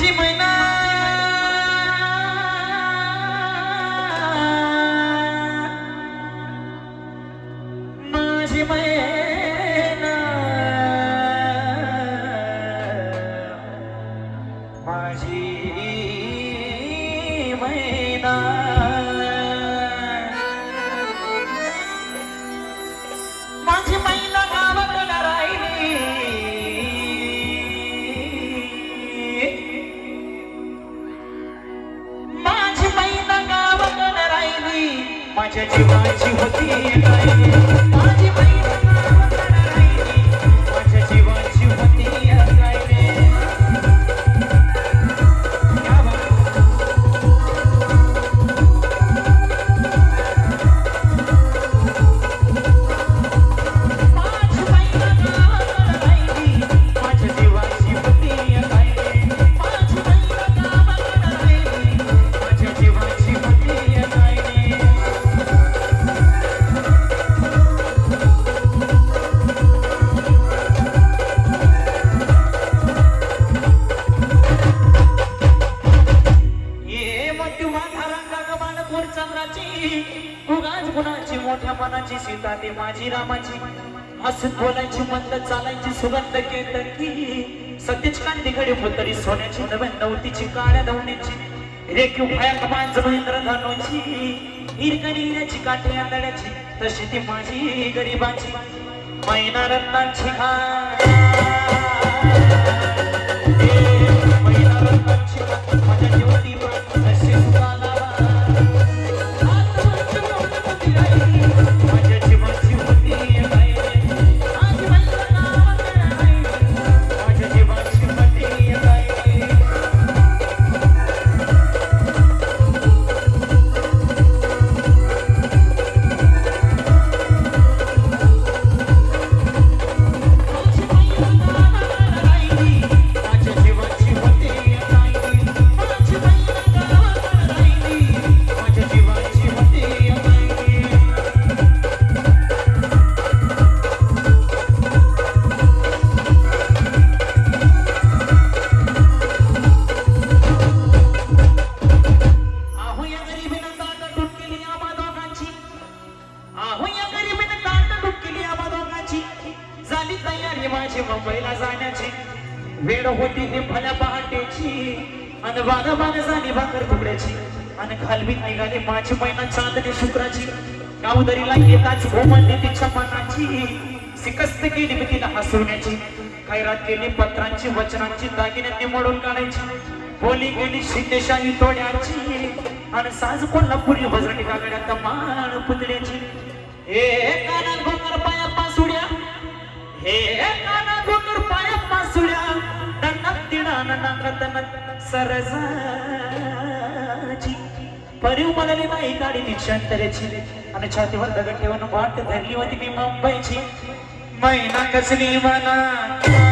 माझी मैना. माझी मैना. माझी मैना. माझ्या जीवाची होती. राहिली माझी मनाची सीता ते माझी रामाची. हसत बोलायची मंद चालायची सुगंध केतकी सतीच कांदी घडी फुतरी सोन्याची नव्या नवतीची काळ्या नवण्याची रेखीव भया कमांच महेंद्र धनोची. हिरकणी हिऱ्याची काठी आंधळ्याची तशी ती माझी गरिबाची. मैना रत्नांची घा मुंबईला जाण्याची. वेळ होती ती भल्या पहाटेची. आणि बागा बागा झाली भाकर तुकड्याची. आणि खालवी निघाली माझी महिना चांदणी शुक्राची. गावदरीला येताच घोमंडी तिच्या मनाची. सिकस्त केली मी तिला हसवण्याची. खैरात केली पत्रांची वचनांची दागिन्यांनी मोडून काढायची. बोली गेली शिंदेशाही तोड्याची आणि साज कोल्हापुरी वजनी कागड्यात मान पुतळ्याची. ए काना घोकर पाय दंडात तिडा नांगतन सरजाची परिव मनाली बाई गाडी दीक्षांतरेची आणि छातीवर दगड ठेवून वाट धरली होती मी मुंबईची. मैना कसली मना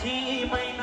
team